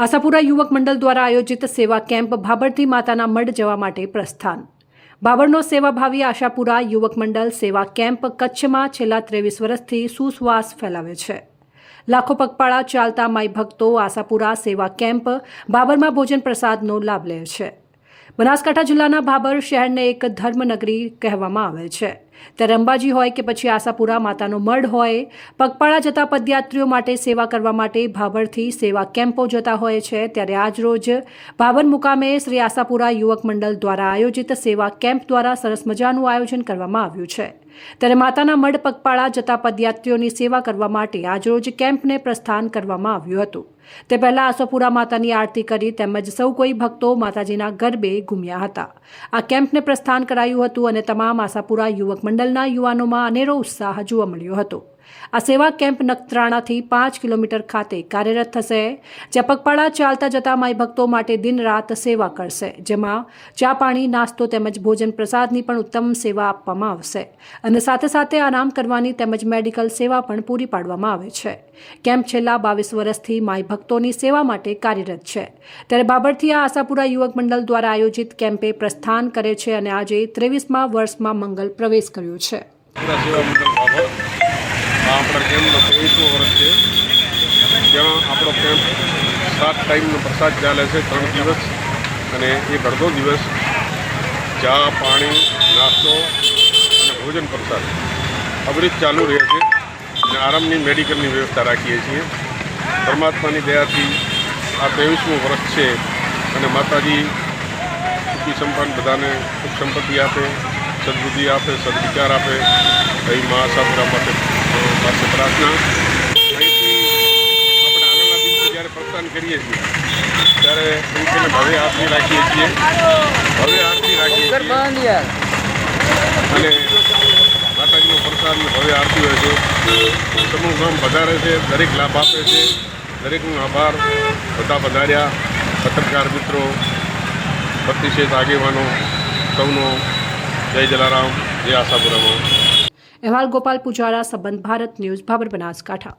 આશાપુરા યુવક મંડળ દ્વારા આયોજિત સેવા કેમ્પ ભાબરથી માતાના મઢ જવા માટે પ્રસ્થાન. બાબરનો સેવાભાવી આશાપુરા યુવક મંડળ સેવા કેમ્પ કચ્છમાં છેલ્લા ત્રેવીસ વર્ષથી સુશ્વાસ ફેલાવે છે. લાખો પગપાળા ચાલતા માઈ ભક્તો આશાપુરા સેવા કેમ્પ બાબરમાં ભોજન પ્રસાદનો લાભ લે છે. બનાસકાંઠા જિલ્લાના ભાબર શહેરને એક ધર્મનગરી કહેવામાં આવે છે. ત્યારે અંબાજી હોય કે પછી આશાપુરા માતાનો મઢ હોય, પગપાળા જતા પદયાત્રીઓ માટે સેવા કરવા માટે ભાભરથી સેવા કેમ્પો જતા હોય છે. ત્યારે આજરોજ ભાભર મુકામે શ્રી આશાપુરા યુવક મંડળ દ્વારા આયોજિત સેવા કેમ્પ દ્વારા સરસ મજાનું આયોજન કરવામાં આવ્યું છે. ત્યારે માતાના મઢ, પગપાળા જતા પદયાત્રીઓની સેવા કરવા માટે આજરોજ કેમ્પને પ્રસ્થાન કરવામાં આવ્યું હતું. તે પહેલાં આશાપુરા માતાની આરતી કરી તેમજ સૌ કોઈ ભક્તો માતાજીના ગરબે ઘૂમ્યા હતા. આ કેમ્પને પ્રસ્થાન કરાયું હતું અને તમામ આશાપુરા યુવક મંડળના યુવાનોમાં અનેરો ઉત્સાહ જોવા મળ્યો હતો. આ સેવા કેમ્પ નખત્રાણાથી પાંચ કિલોમીટર ખાતે કાર્યરત થશે, જ્યાં પગપાળા ચાલતા જતા માય ભક્તો માટે દિન રાત સેવા કરશે, જેમાં ચા પાણી, નાસ્તો તેમજ ભોજન પ્રસાદની પણ ઉત્તમ સેવા આપવામાં આવશે. અને સાથે સાથે આરામ કરવાની તેમજ મેડિકલ સેવા પણ પૂરી પાડવામાં આવે છે. કેમ્પ છેલ્લા બાવીસ વર્ષથી માય ભક્તોની સેવા માટે કાર્યરત છે. ત્યારે બાબરથી આ આશાપુરા યુવક મંડળ દ્વારા આયોજિત કેમ્પે પ્રસ્થાન કરે છે અને આજે ત્રેવીસમાં વર્ષમાં મંગલ પ્રવેશ કર્યો છે પૂરા સેવા મંડળ બાબર આ આપણા કેમ્પનો ત્રેવીસમો વર્ષ છે ત્યાં આપણો કેમ્પ સાત ટાઈમનો પ્રસાદ ચાલે છે, ત્રણ દિવસ. અને એક અડધો દિવસ ચા, પાણી, નાસ્તો અને ભોજન પ્રસાદ. અવિરત ચાલુ રહે છે અને આરામની મેડિકલની વ્યવસ્થા રાખીએ છીએ. પરમાત્માની દયાથી આ ત્રેવીસમું વર્ષ છે અને માતાજી સુખી સંપન્ન, બધાને સુખ સંપત્તિ આપે, સદબુદ્ધિ આપે, સદવિચાર આપે. એવી મા માટે પાસે પ્રાર્થના. કરીએ છીએ. ત્યારે કહીને ભવ્ય આરતી રાખીએ છીએ. ભવ્ય આરતી રાખીએ છીએ. અને માતાજીનો પ્રસાદ ભવ્ય આરતી હોય છે. સમૂહ ગામ વધારે છે દરેક લાભ આપે છે. દરેકનો આભાર. બધા વધાર્યા પત્રકાર મિત્રો પ્રતિષેધ આગેવાનો સૌનો જય જલારામ જય આશાપુરામાં. અહેવાલ ગોપાલ પુજારા સંબંધ ભારત ન્યૂઝ ભાબર બનાસકાંઠા.